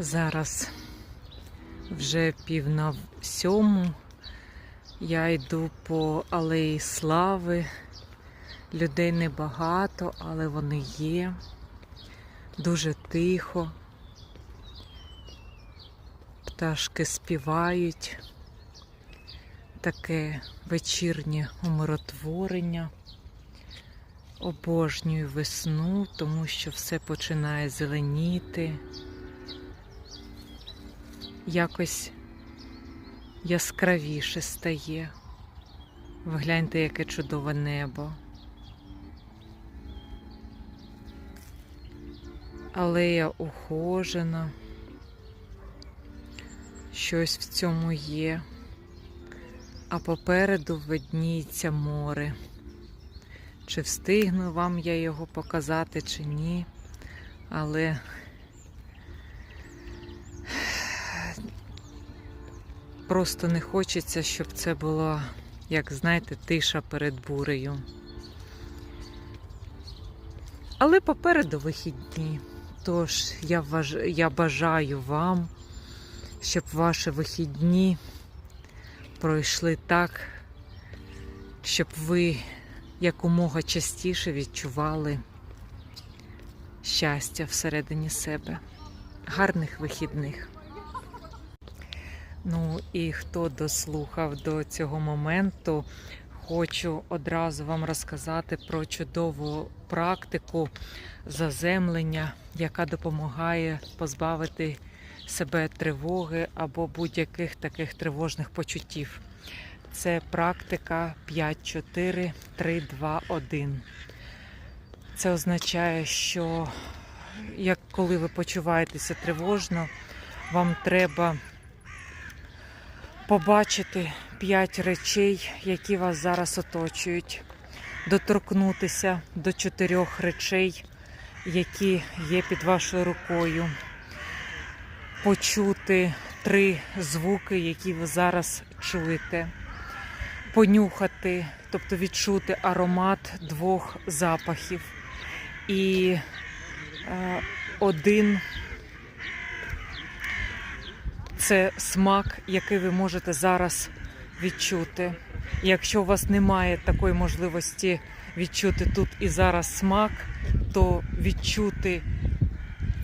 Зараз вже пів на сьому. Я йду по алеї Слави. Людей небагато, але вони є. Дуже тихо. Пташки співають. Таке вечірнє умиротворення. Обожнюю весну, тому що все починає зеленіти. Якось яскравіше стає. Вгляньте, яке чудове небо. Алея ухожена. Щось в цьому є. А попереду видніється море. Чи встигну вам я його показати, чи ні. Але просто не хочеться, щоб це була, як знаєте, тиша перед бурею. Але попереду вихідні. Тож я, вваж... я бажаю вам, щоб ваші вихідні пройшли так, щоб ви якомога частіше відчували щастя всередині себе. Гарних вихідних. Ну і хто дослухав до цього моменту, хочу одразу вам розказати про чудову практику заземлення, яка допомагає позбавити себе тривоги або будь-яких таких тривожних почуттів. Це практика 5-4-3-2-1. Це означає, що як коли ви почуваєтеся тривожно, вам треба побачити 5 речей, які вас зараз оточують, доторкнутися до чотирьох речей, які є під вашою рукою, почути три звуки, які ви зараз чуєте. Понюхати, тобто відчути аромат двох запахів. І е, один це смак, який ви можете зараз відчути. Якщо у вас немає такої можливості відчути тут і зараз смак, то відчути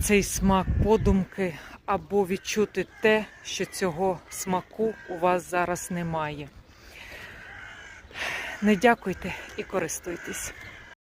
цей смак подумки або відчути те, що цього смаку у вас зараз немає. Не дякуйте і користуйтесь.